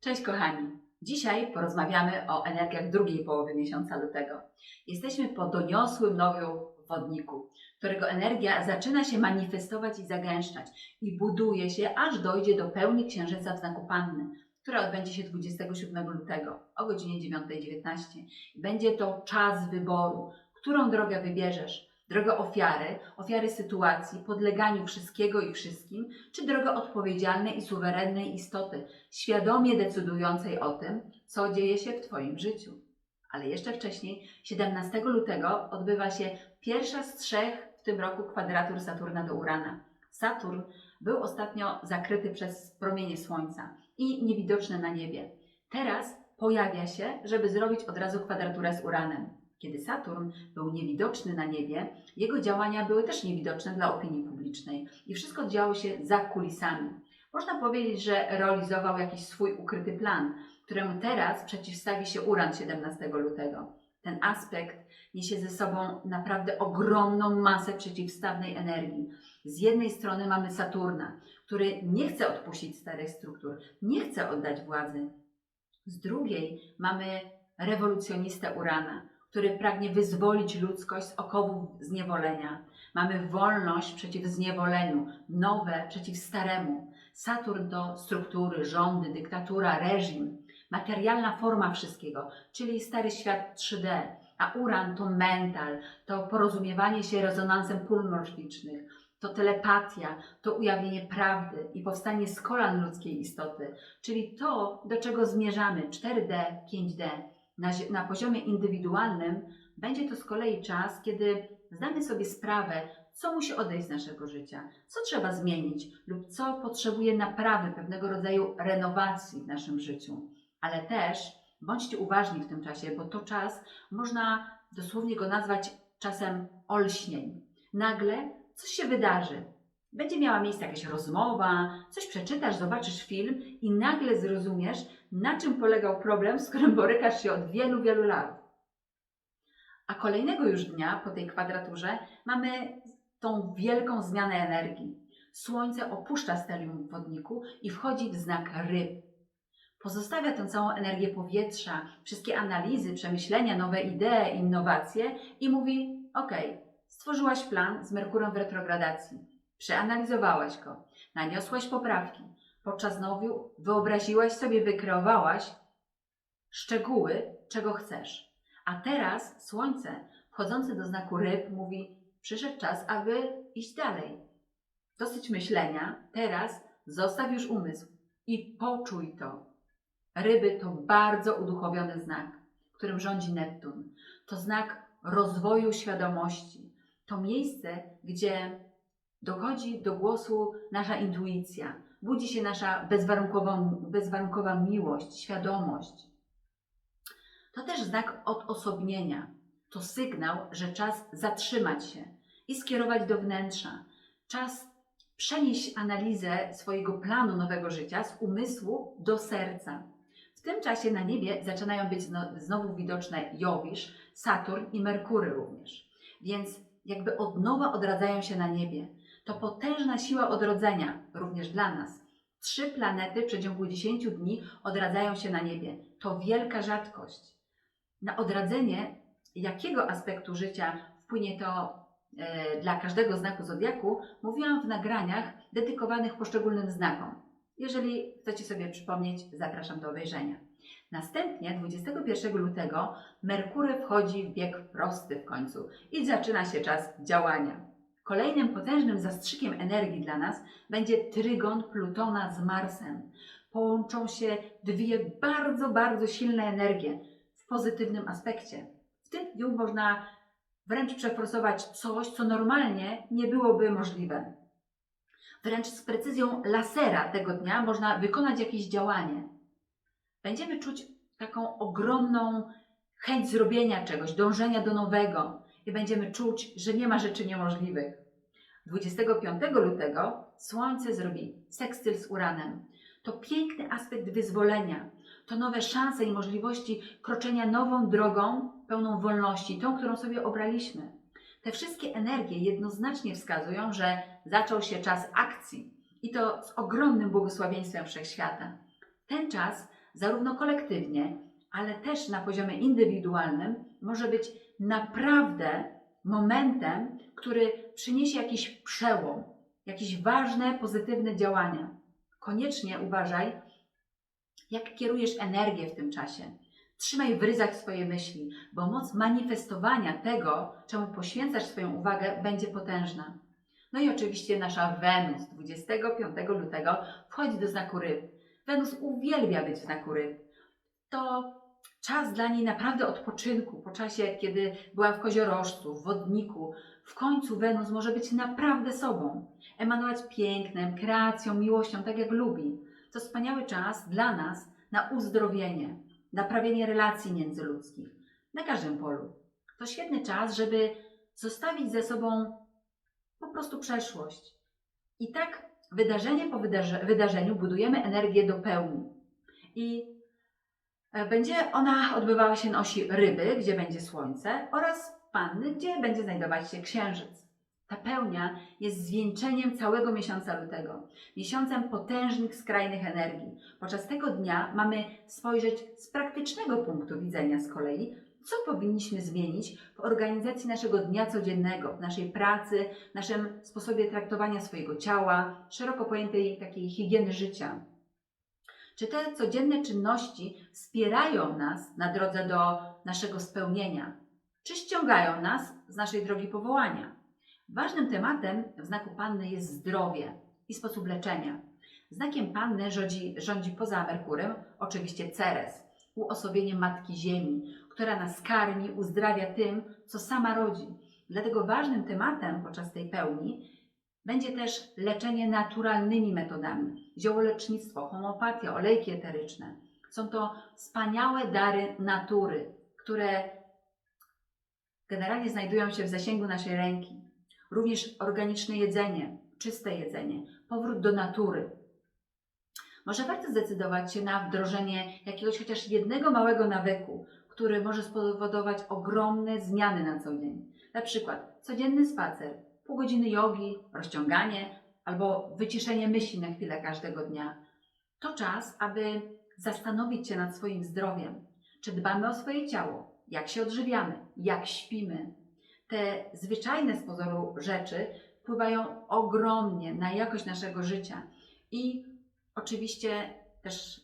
Cześć kochani! Dzisiaj porozmawiamy o energiach drugiej połowy miesiąca lutego. Jesteśmy po doniosłym nowiu wodniku, którego energia zaczyna się manifestować i zagęszczać i buduje się, aż dojdzie do pełni księżyca w znaku Panny, która odbędzie się 27 lutego o godzinie 9.19. Będzie to czas wyboru, którą drogę wybierzesz. Drogę ofiary, ofiary sytuacji, podleganiu wszystkiego i wszystkim, czy drogę odpowiedzialnej i suwerennej istoty, świadomie decydującej o tym, co dzieje się w Twoim życiu. Ale jeszcze wcześniej, 17 lutego, odbywa się pierwsza z trzech w tym roku kwadratur Saturna do Urana. Saturn był ostatnio zakryty przez promienie Słońca i niewidoczny na niebie. Teraz pojawia się, żeby zrobić od razu kwadraturę z Uranem. Kiedy Saturn był niewidoczny na niebie, jego działania były też niewidoczne dla opinii publicznej i wszystko działo się za kulisami. Można powiedzieć, że realizował jakiś swój ukryty plan, któremu teraz przeciwstawi się Uran 17 lutego. Ten aspekt niesie ze sobą naprawdę ogromną masę przeciwstawnej energii. Z jednej strony mamy Saturna, który nie chce odpuścić starych struktur, nie chce oddać władzy. Z drugiej mamy rewolucjonistę Urana, który pragnie wyzwolić ludzkość z okowów zniewolenia. Mamy wolność przeciw zniewoleniu, nowe przeciw staremu. Saturn to struktury, rządy, dyktatura, reżim, materialna forma wszystkiego, czyli stary świat 3D, a Uran to mental, to porozumiewanie się rezonansem pól morficznych, to telepatia, to ujawnienie prawdy i powstanie z kolan ludzkiej istoty, czyli to, do czego zmierzamy 4D, 5D. Na, na poziomie indywidualnym będzie to z kolei czas, kiedy zdamy sobie sprawę, co musi odejść z naszego życia, co trzeba zmienić lub co potrzebuje naprawy, pewnego rodzaju renowacji w naszym życiu. Ale też bądźcie uważni w tym czasie, bo to czas, można dosłownie go nazwać czasem olśnień. Nagle coś się wydarzy. Będzie miała miejsce jakaś rozmowa, coś przeczytasz, zobaczysz film i nagle zrozumiesz, na czym polegał problem, z którym borykasz się od wielu, wielu lat. A kolejnego już dnia po tej kwadraturze mamy tą wielką zmianę energii. Słońce opuszcza stelium wodniku i wchodzi w znak ryb. Pozostawia tę całą energię powietrza, wszystkie analizy, przemyślenia, nowe idee, innowacje i mówi: OK, stworzyłaś plan z Merkurem w retrogradacji, przeanalizowałaś go, naniosłaś poprawki, podczas nowiu wyobraziłaś sobie, wykreowałaś szczegóły, czego chcesz. A teraz Słońce, wchodzące do znaku ryb, mówi: Przyszedł czas, aby iść dalej. Dosyć myślenia, teraz zostaw już umysł i poczuj to. Ryby to bardzo uduchowiony znak, którym rządzi Neptun. To znak rozwoju świadomości. To miejsce, gdzie dochodzi do głosu nasza intuicja, budzi się nasza bezwarunkowa, bezwarunkowa miłość, świadomość. To też znak odosobnienia. To sygnał, że czas zatrzymać się i skierować do wnętrza. Czas przenieść analizę swojego planu nowego życia z umysłu do serca. W tym czasie na niebie zaczynają być zno- znowu widoczne Jowisz, Saturn i Merkury również. Więc jakby od nowa odradzają się na niebie. To potężna siła odrodzenia, również dla nas. Trzy planety w przeciągu 10 dni odradzają się na niebie. To wielka rzadkość. Na odradzenie jakiego aspektu życia wpłynie to e, dla każdego znaku zodiaku, mówiłam w nagraniach dedykowanych poszczególnym znakom. Jeżeli chcecie sobie przypomnieć, zapraszam do obejrzenia. Następnie 21 lutego Merkury wchodzi w bieg prosty w końcu i zaczyna się czas działania. Kolejnym potężnym zastrzykiem energii dla nas będzie trygon Plutona z Marsem. Połączą się dwie bardzo, bardzo silne energie w pozytywnym aspekcie. W tym dniu można wręcz przeforsować coś, co normalnie nie byłoby możliwe. Wręcz z precyzją lasera tego dnia można wykonać jakieś działanie. Będziemy czuć taką ogromną chęć zrobienia czegoś, dążenia do nowego i będziemy czuć, że nie ma rzeczy niemożliwych. 25 lutego Słońce zrobi sekstyl z Uranem. To piękny aspekt wyzwolenia. To nowe szanse i możliwości kroczenia nową drogą, pełną wolności, tą, którą sobie obraliśmy. Te wszystkie energie jednoznacznie wskazują, że zaczął się czas akcji i to z ogromnym błogosławieństwem wszechświata. Ten czas zarówno kolektywnie, ale też na poziomie indywidualnym, może być naprawdę momentem, który przyniesie jakiś przełom, jakieś ważne, pozytywne działania. Koniecznie uważaj, jak kierujesz energię w tym czasie. Trzymaj w ryzach swoje myśli, bo moc manifestowania tego, czemu poświęcasz swoją uwagę, będzie potężna. No i oczywiście nasza Wenus 25 lutego wchodzi do znaku ryb. Wenus uwielbia być w znaku ryb. To czas dla niej naprawdę odpoczynku. Po czasie, kiedy była w koziorożcu, w wodniku, w końcu Wenus może być naprawdę sobą. Emanować pięknem, kreacją, miłością, tak jak lubi. To wspaniały czas dla nas na uzdrowienie, naprawienie relacji międzyludzkich na każdym polu. To świetny czas, żeby zostawić ze sobą po prostu przeszłość. I tak wydarzenie po wydarze- wydarzeniu budujemy energię do pełni. I będzie ona odbywała się na osi ryby, gdzie będzie słońce, oraz panny, gdzie będzie znajdować się księżyc. Ta pełnia jest zwieńczeniem całego miesiąca lutego, miesiącem potężnych, skrajnych energii. Podczas tego dnia mamy spojrzeć z praktycznego punktu widzenia z kolei, co powinniśmy zmienić w organizacji naszego dnia codziennego, w naszej pracy, w naszym sposobie traktowania swojego ciała, szeroko pojętej takiej higieny życia. Czy te codzienne czynności wspierają nas na drodze do naszego spełnienia? Czy ściągają nas z naszej drogi powołania? Ważnym tematem w znaku Panny jest zdrowie i sposób leczenia. Znakiem Panny rządzi, rządzi poza Merkurem oczywiście Ceres, uosobienie Matki Ziemi, która nas karmi, uzdrawia tym, co sama rodzi. Dlatego ważnym tematem podczas tej pełni będzie też leczenie naturalnymi metodami. Ziołolecznictwo, homeopatia, olejki eteryczne. Są to wspaniałe dary natury, które generalnie znajdują się w zasięgu naszej ręki. Również organiczne jedzenie, czyste jedzenie, powrót do natury. Może warto zdecydować się na wdrożenie jakiegoś chociaż jednego małego nawyku, który może spowodować ogromne zmiany na co dzień. Na przykład codzienny spacer, pół godziny jogi, rozciąganie albo wyciszenie myśli na chwilę każdego dnia. To czas, aby zastanowić się nad swoim zdrowiem. Czy dbamy o swoje ciało? Jak się odżywiamy? Jak śpimy? Te zwyczajne z pozoru rzeczy wpływają ogromnie na jakość naszego życia i oczywiście też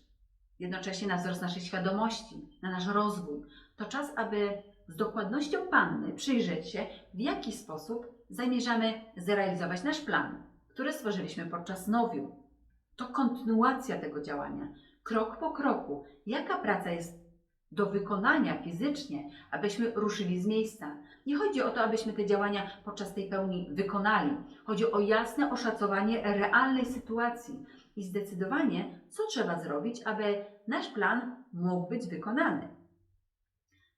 jednocześnie na wzrost naszej świadomości, na nasz rozwój. To czas, aby z dokładnością Panny przyjrzeć się, w jaki sposób zamierzamy zrealizować nasz plan, który stworzyliśmy podczas nowiu. To kontynuacja tego działania, krok po kroku. Jaka praca jest do wykonania fizycznie, abyśmy ruszyli z miejsca. Nie chodzi o to, abyśmy te działania podczas tej pełni wykonali. Chodzi o jasne oszacowanie realnej sytuacji i zdecydowanie, co trzeba zrobić, aby nasz plan mógł być wykonany.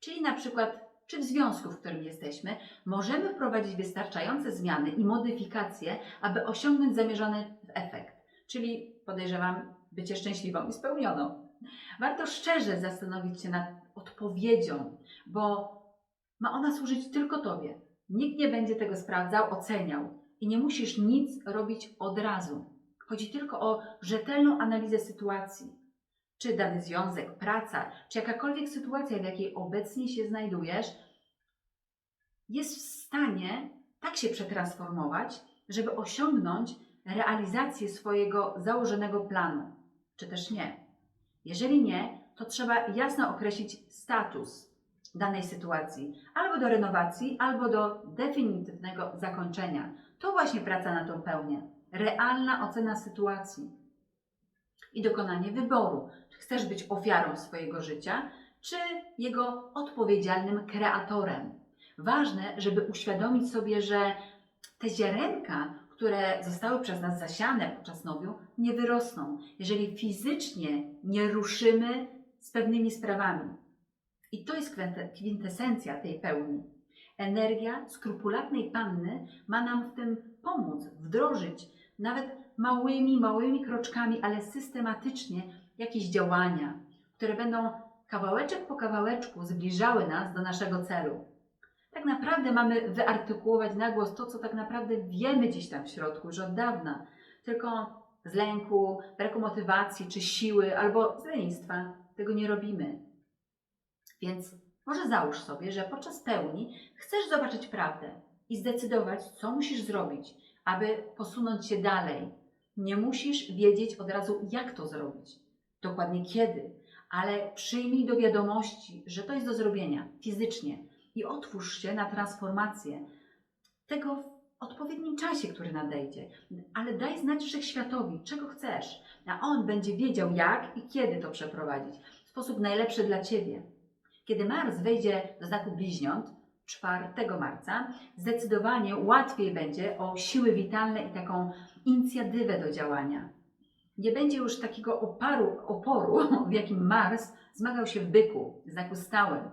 Czyli na przykład, czy w związku, w którym jesteśmy, możemy wprowadzić wystarczające zmiany i modyfikacje, aby osiągnąć zamierzony efekt, czyli podejrzewam bycie szczęśliwą i spełnioną. Warto szczerze zastanowić się nad odpowiedzią, bo ma ona służyć tylko Tobie. Nikt nie będzie tego sprawdzał, oceniał i nie musisz nic robić od razu. Chodzi tylko o rzetelną analizę sytuacji. Czy dany związek, praca, czy jakakolwiek sytuacja, w jakiej obecnie się znajdujesz, jest w stanie tak się przetransformować, żeby osiągnąć realizację swojego założonego planu, czy też nie. Jeżeli nie, to trzeba jasno określić status danej sytuacji, albo do renowacji, albo do definitywnego zakończenia. To właśnie praca na tą pełnię. Realna ocena sytuacji i dokonanie wyboru. Czy chcesz być ofiarą swojego życia, czy jego odpowiedzialnym kreatorem. Ważne, żeby uświadomić sobie, że te ziarenka, które zostały przez nas zasiane podczas nowiu, nie wyrosną, jeżeli fizycznie nie ruszymy z pewnymi sprawami. I to jest kwinte- kwintesencja tej pełni. Energia skrupulatnej panny ma nam w tym pomóc, wdrożyć nawet małymi, małymi kroczkami, ale systematycznie jakieś działania, które będą kawałeczek po kawałeczku zbliżały nas do naszego celu. Tak naprawdę mamy wyartykułować na głos to, co tak naprawdę wiemy gdzieś tam w środku już od dawna. Tylko z lęku, braku motywacji czy siły albo z lenistwa tego nie robimy. Więc może załóż sobie, że podczas pełni chcesz zobaczyć prawdę i zdecydować, co musisz zrobić, aby posunąć się dalej. Nie musisz wiedzieć od razu, jak to zrobić, dokładnie kiedy, ale przyjmij do wiadomości, że to jest do zrobienia fizycznie i otwórz się na transformację tego w odpowiednim czasie, który nadejdzie. Ale daj znać wszechświatowi, czego chcesz, a on będzie wiedział, jak i kiedy to przeprowadzić w sposób najlepszy dla ciebie. Kiedy Mars wejdzie do znaku bliźniąt 4 marca, zdecydowanie łatwiej będzie o siły witalne i taką inicjatywę do działania. Nie będzie już takiego oparu, oporu, w jakim Mars zmagał się w byku, znaku stałym.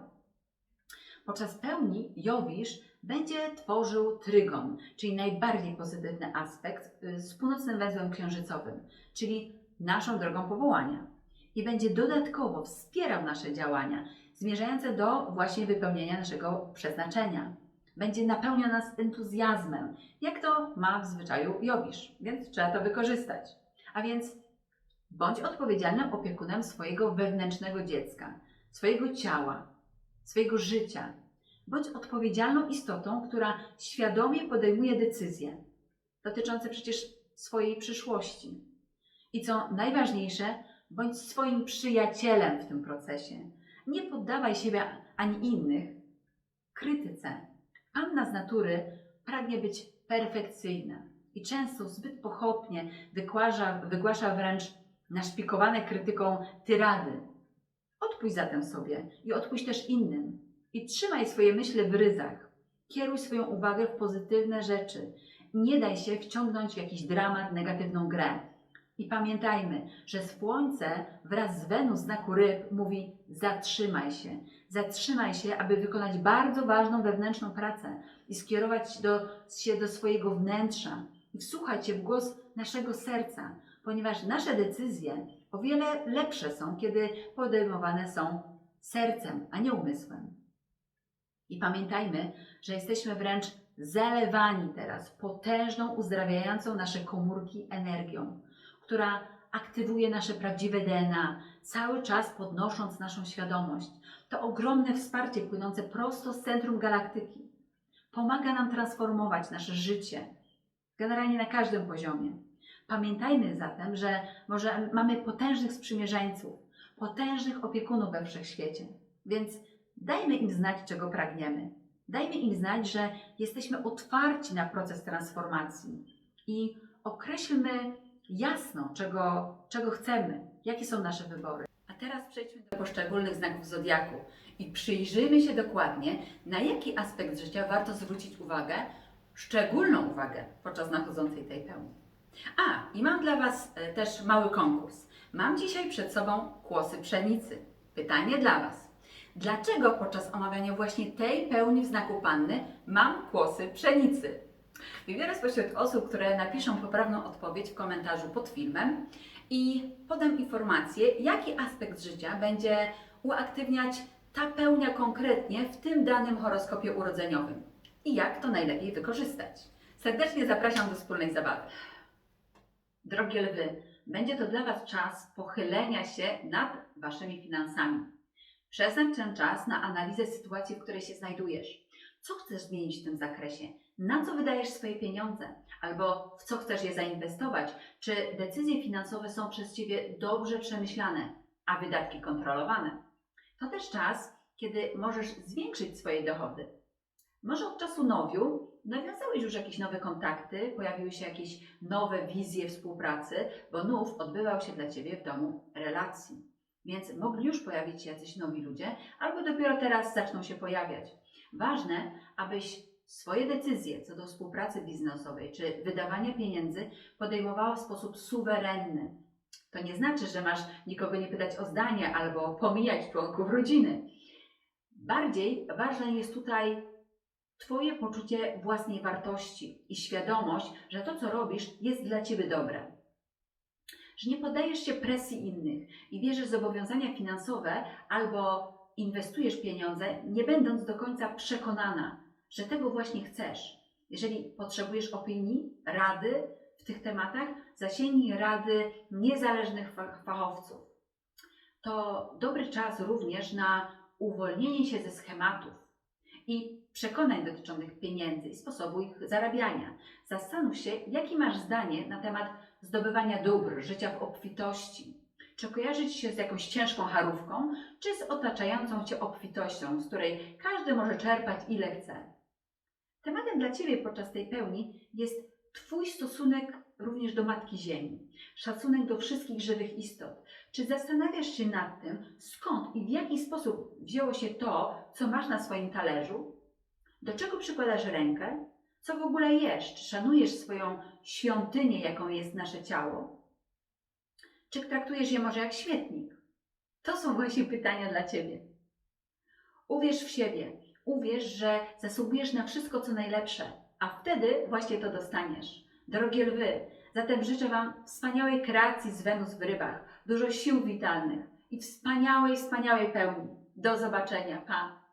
Podczas pełni Jowisz będzie tworzył trygon, czyli najbardziej pozytywny aspekt y, z północnym węzłem księżycowym, czyli naszą drogą powołania. I będzie dodatkowo wspierał nasze działania, zmierzające do właśnie wypełnienia naszego przeznaczenia. Będzie napełniał nas entuzjazmem, jak to ma w zwyczaju Jowisz, więc trzeba to wykorzystać. A więc bądź odpowiedzialnym opiekunem swojego wewnętrznego dziecka, swojego ciała, swojego życia. Bądź odpowiedzialną istotą, która świadomie podejmuje decyzje dotyczące przecież swojej przyszłości. I co najważniejsze, bądź swoim przyjacielem w tym procesie. Nie poddawaj siebie ani innych krytyce. Panna z natury pragnie być perfekcyjna i często zbyt pochopnie wygłasza, wygłasza wręcz naszpikowane krytyką tyrady. Odpuść zatem sobie i odpuść też innym. I trzymaj swoje myśli w ryzach. Kieruj swoją uwagę w pozytywne rzeczy. Nie daj się wciągnąć w jakiś dramat, negatywną grę. I pamiętajmy, że Słońce wraz z Wenus znaku ryb mówi zatrzymaj się. Zatrzymaj się, aby wykonać bardzo ważną wewnętrzną pracę i skierować do, się do swojego wnętrza. I wsłuchać się w głos naszego serca, ponieważ nasze decyzje o wiele lepsze są, kiedy podejmowane są sercem, a nie umysłem. I pamiętajmy, że jesteśmy wręcz zalewani teraz potężną, uzdrawiającą nasze komórki energią, która aktywuje nasze prawdziwe DNA, cały czas podnosząc naszą świadomość. To ogromne wsparcie płynące prosto z centrum galaktyki. Pomaga nam transformować nasze życie, generalnie na każdym poziomie. Pamiętajmy zatem, że może mamy potężnych sprzymierzeńców, potężnych opiekunów we wszechświecie, więc dajmy im znać, czego pragniemy. Dajmy im znać, że jesteśmy otwarci na proces transformacji i określmy jasno, czego, czego chcemy, jakie są nasze wybory. A teraz przejdźmy do poszczególnych znaków zodiaku i przyjrzyjmy się dokładnie, na jaki aspekt życia warto zwrócić uwagę, szczególną uwagę podczas nachodzącej tej pełni. A, i mam dla Was e, też mały konkurs. Mam dzisiaj przed sobą kłosy pszenicy. Pytanie dla Was. Dlaczego podczas omawiania właśnie tej pełni w znaku panny mam kłosy pszenicy? Wybiorę spośród osób, które napiszą poprawną odpowiedź w komentarzu pod filmem i podam informację, jaki aspekt życia będzie uaktywniać ta pełnia konkretnie w tym danym horoskopie urodzeniowym i jak to najlepiej wykorzystać. Serdecznie zapraszam do wspólnej zabawy. Drogie lwy, będzie to dla Was czas pochylenia się nad Waszymi finansami. Przeznacz ten czas na analizę sytuacji, w której się znajdujesz. Co chcesz zmienić w tym zakresie? Na co wydajesz swoje pieniądze? Albo w co chcesz je zainwestować? Czy decyzje finansowe są przez Ciebie dobrze przemyślane, a wydatki kontrolowane? To też czas, kiedy możesz zwiększyć swoje dochody. Może od czasu nowiu nawiązałeś już jakieś nowe kontakty, pojawiły się jakieś nowe wizje współpracy, bo nów odbywał się dla Ciebie w domu relacji. Więc mogli już pojawić się jacyś nowi ludzie, albo dopiero teraz zaczną się pojawiać. Ważne, abyś swoje decyzje co do współpracy biznesowej czy wydawania pieniędzy podejmowała w sposób suwerenny. To nie znaczy, że masz nikogo nie pytać o zdanie albo pomijać członków rodziny. Bardziej ważne jest tutaj Twoje poczucie własnej wartości i świadomość, że to, co robisz, jest dla Ciebie dobre. Że nie poddajesz się presji innych i bierzesz zobowiązania finansowe albo inwestujesz pieniądze, nie będąc do końca przekonana, że tego właśnie chcesz. Jeżeli potrzebujesz opinii, rady w tych tematach, zasięgnij rady niezależnych fa- fachowców. To dobry czas również na uwolnienie się ze schematów i przekonań dotyczących pieniędzy i sposobu ich zarabiania. Zastanów się, jakie masz zdanie na temat zdobywania dóbr, życia w obfitości. Czy kojarzyć się z jakąś ciężką harówką, czy z otaczającą Cię obfitością, z której każdy może czerpać ile chce? Tematem dla Ciebie podczas tej pełni jest Twój stosunek również do Matki Ziemi, szacunek do wszystkich żywych istot. Czy zastanawiasz się nad tym, skąd i w jaki sposób wzięło się to, co masz na swoim talerzu? Do czego przykładasz rękę? Co w ogóle jesz? Czy szanujesz swoją świątynię, jaką jest nasze ciało? Czy traktujesz je może jak śmietnik? To są właśnie pytania dla Ciebie. Uwierz w siebie. Uwierz, że zasługujesz na wszystko, co najlepsze, a wtedy właśnie to dostaniesz. Drogie lwy, zatem życzę Wam wspaniałej kreacji z Wenus w rybach, dużo sił witalnych i wspaniałej, wspaniałej pełni. Do zobaczenia. Pa!